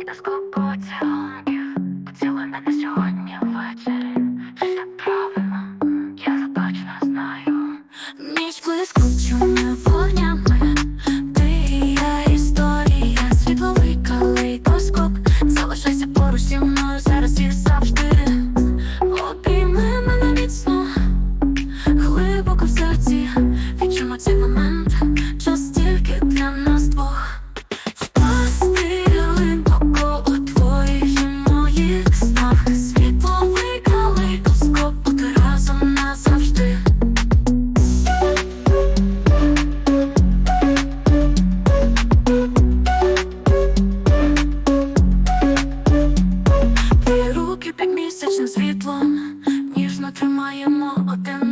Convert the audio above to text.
калейдоскоп поцілунків Поцілуй мене сьогодні ввечері? світло, ніжно тримаємо один.